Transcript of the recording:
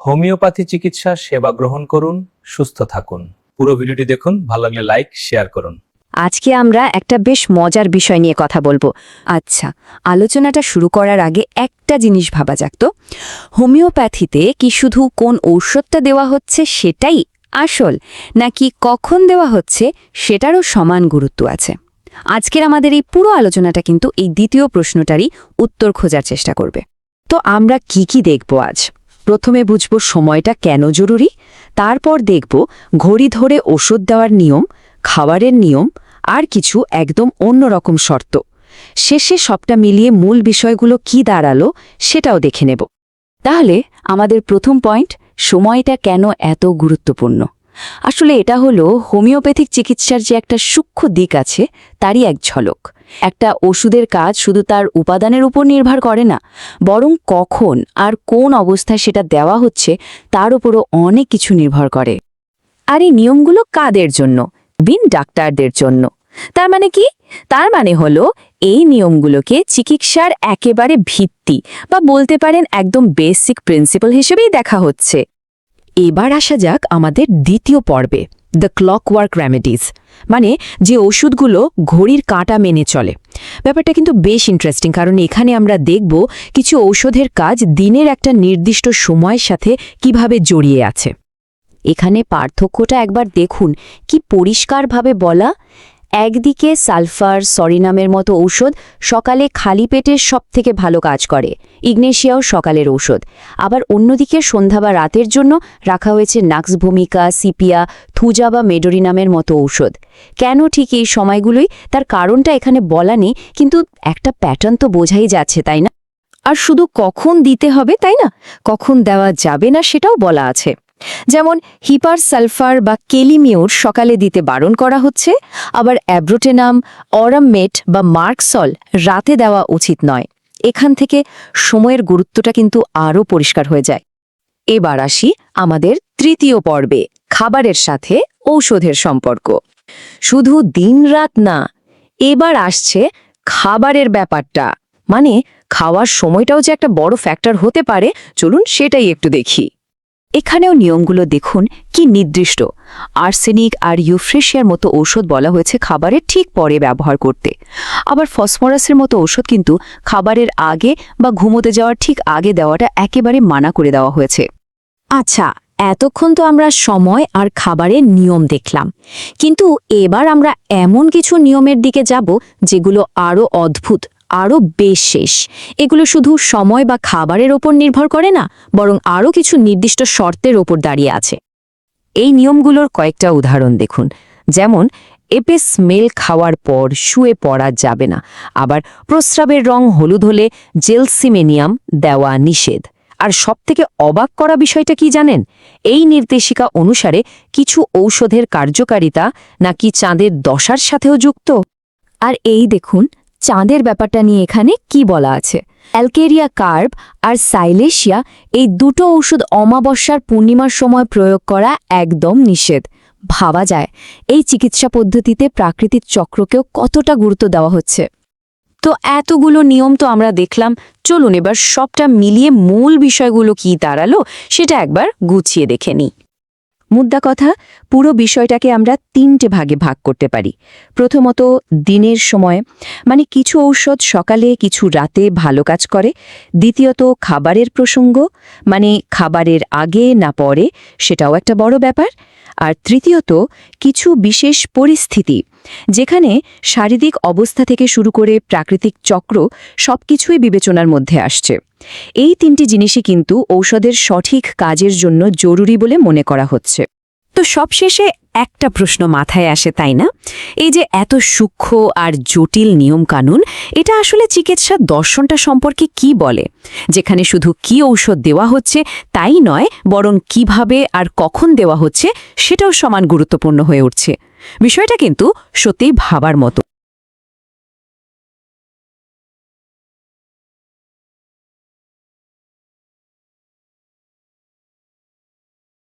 Homeopathy চিকিৎসা, সেবা গ্রহণ করুন, সুস্থ থাকুন। পুরো ভিডিওটি দেখুন, ভালো লাগলে লাইক, শেয়ার করুন। আজকে আমরা একটা বেশ মজার বিষয় নিয়ে কথা বলব। আচ্ছা আলোচনাটা শুরু করার আগে একটা জিনিস ভাবা যাক তো। হোমিওপ্যাথিতে কি শুধু কোন ঔষধটা দেওয়া হচ্ছে সেটাই আসল, নাকি কখন দেওয়া হচ্ছে সেটারও সমান গুরুত্ব আছে? আজকের আমাদের এই পুরো আলোচনাটা কিন্তু এই দ্বিতীয় প্রশ্নটারই উত্তর খোঁজার চেষ্টা করবে। তো আমরা কি কি দেখব আজ? প্রথমে বুঝব সময়টা কেন জরুরি, তারপর দেখব ঘড়ি ধরে ওষুধ দেওয়ার নিয়ম, খাবারের নিয়ম, আর কিছু একদম অন্যরকম শর্ত। শেষে সবটা মিলিয়ে মূল বিষয়গুলো কি দাঁড়াল সেটাও দেখে নেব। তাহলে আমাদের প্রথম পয়েন্ট সময়টা কেন এত গুরুত্বপূর্ণ? আসলে এটা হলো হোমিওপ্যাথিক চিকিৎসার যে একটা সূক্ষ্ম দিক আছে, তারই এক ঝলক। একটা ওষুধের কাজ শুধু তার উপাদানের উপর নির্ভর করে না, বরং কখন আর কোন অবস্থায় সেটা দেওয়া হচ্ছে, তার উপরও অনেক কিছু নির্ভর করে। আর এই নিয়মগুলো কাদের জন্য? বিন ডাক্তারদের জন্য। তার মানে কি? তার মানে হলো, এই নিয়মগুলোকে চিকিৎসার একেবারে ভিত্তি বা বলতে পারেন একদম বেসিক প্রিন্সিপাল হিসেবেই দেখা হচ্ছে। এবার আসা যাক আমাদের দ্বিতীয় পর্বে দ্য ক্লকওয়ার্ক রেমেডিজ মানে যে ওষুধগুলো ঘড়ির কাঁটা মেনে চলে। ব্যাপারটা কিন্তু বেশ ইন্টারেস্টিং কারণ এখানে আমরা দেখব কিছু ঔষধের কাজ দিনের একটা নির্দিষ্ট সময়ের সাথে কীভাবে জড়িয়ে আছে। এখানে পার্থক্যটা একবার দেখুন, কি পরিষ্কারভাবে বলা? একদিকে সালফার সরিনামের মতো ঔষধ সকালে খালি পেটের সব থেকে ভালো কাজ করে, ইগনেশিয়াও সকালের ঔষধ। আবার অন্যদিকে সন্ধ্যা বা রাতের জন্য রাখা হয়েছে নাক্স ভূমিকা সিপিয়া, থুজা বা মেডোরিনামের মতো ঔষধ। কেন ঠিক এই সময়গুলোই? তার কারণটা এখানে বলা নেই, কিন্তু একটা প্যাটার্ন তো বোঝাই যাচ্ছে, তাই না? আর শুধু কখন দিতে হবে, তাই না? কখন দেওয়া যাবে না সেটাও বলা আছে। যেমন হিপার সালফার বা কেলিমিউর সকালে দিতে বারণ করা হচ্ছে, আবার অ্যাব্রোটেনাম, অরামমেট বা মার্কসল রাতে দেওয়া উচিত নয়। এখান থেকে সময়ের গুরুত্বটা কিন্তু আরও পরিষ্কার হয়ে যায়। এবার আসি আমাদের তৃতীয় পর্বে, খাবারের সাথে ঔষধের সম্পর্ক। শুধু দিনরাত না, এবার আসছে খাবারের ব্যাপারটা। মানে খাওয়ার সময়টাও যে একটা বড় ফ্যাক্টর হতে পারে, চলুন সেটাই একটু দেখি। এখানেও নিয়মগুলো দেখুন, কি নির্দিষ্ট। আর্সেনিক আর ইউফ্রেশিয়ার মতো ঔষধ বলা হয়েছে খাবারের ঠিক পরে ব্যবহার করতে। আবার ফসফরাসের মতো ঔষধ কিন্তু খাবারের আগে বা ঘুমোতে যাওয়ার ঠিক আগে দেওয়াটা একেবারে মানা করে দেওয়া হয়েছে। আচ্ছা এতক্ষণ তো আমরা সময় আর খাবারের নিয়ম দেখলাম। কিন্তু এবার আমরা এমন কিছু নিয়মের দিকে যাব যেগুলো আরও অদ্ভুত। আরও বেশ শেষ। এগুলো শুধু সময় বা খাবারের ওপর নির্ভর করে না, বরং আরও কিছু নির্দিষ্ট শর্তের ওপর দাঁড়িয়ে আছে। এই নিয়মগুলোর কয়েকটা উদাহরণ দেখুন। যেমন এপে স্মেল খাওয়ার পর শুয়ে পড়া যাবে না। আবার, প্রস্রাবের রং হলুদ হলে জেলসিমেনিয়াম দেওয়া নিষেধ। আর সবথেকে অবাক করা বিষয়টা কি জানেন? এই নির্দেশিকা অনুসারে কিছু ঔষধের কার্যকারিতা নাকি চাঁদের দশার সাথেও যুক্ত? আর এই দেখুন চাঁদের ব্যাপারটা নিয়ে এখানে কি বলা আছে? অ্যালকেরিয়া কার্ব আর সাইলেশিয়া এই দুটো ঔষধ অমাবস্যার পূর্ণিমার সময় প্রয়োগ করা একদম নিষেধ। ভাবা যায়, এই চিকিৎসা পদ্ধতিতে প্রাকৃতিক চক্রকেও কতটা গুরুত্ব দেওয়া হচ্ছে? তো এতগুলো নিয়ম তো আমরা দেখলাম, চলুন এবার সবটা মিলিয়ে মূল বিষয়গুলো কি দাঁড়াল সেটা একবার গুছিয়ে দেখে নিই। মুদ্রা কথা, পুরো বিষয়টাকে আমরা তিনটে ভাগে ভাগ করতে পারি। প্রথমত, দিনের সময় মানে কিছু ঔষধ সকালে, কিছু রাতে ভালো কাজ করে। দ্বিতীয়ত, খাবারের প্রসঙ্গ মানে খাবারের আগে না পরে, সেটাও একটা বড় ব্যাপার। আর তৃতীয়ত, কিছু বিশেষ পরিস্থিতি যেখানে শারীরিক অবস্থা থেকে শুরু করে প্রাকৃতিক চক্র সবকিছুই বিবেচনার মধ্যে আসছে। এই তিনটি জিনিসই কিন্তু ঔষধের সঠিক কাজের জন্য জরুরি বলে মনে করা হচ্ছে। তো সবশেষে একটা প্রশ্ন মাথায় আসে, তাই না? এই যে এত সূক্ষ্ম আর জটিল নিয়মকানুন, এটা আসলে চিকিৎসা দর্শনটা সম্পর্কে কি বলে? যেখানে শুধু কি ঔষধ দেওয়া হচ্ছে তাই নয়, বরং কীভাবে আর কখন দেওয়া হচ্ছে সেটাও সমান গুরুত্বপূর্ণ হয়ে উঠছে। বিষয়টা কিন্তু সত্যি ভাবার মতো।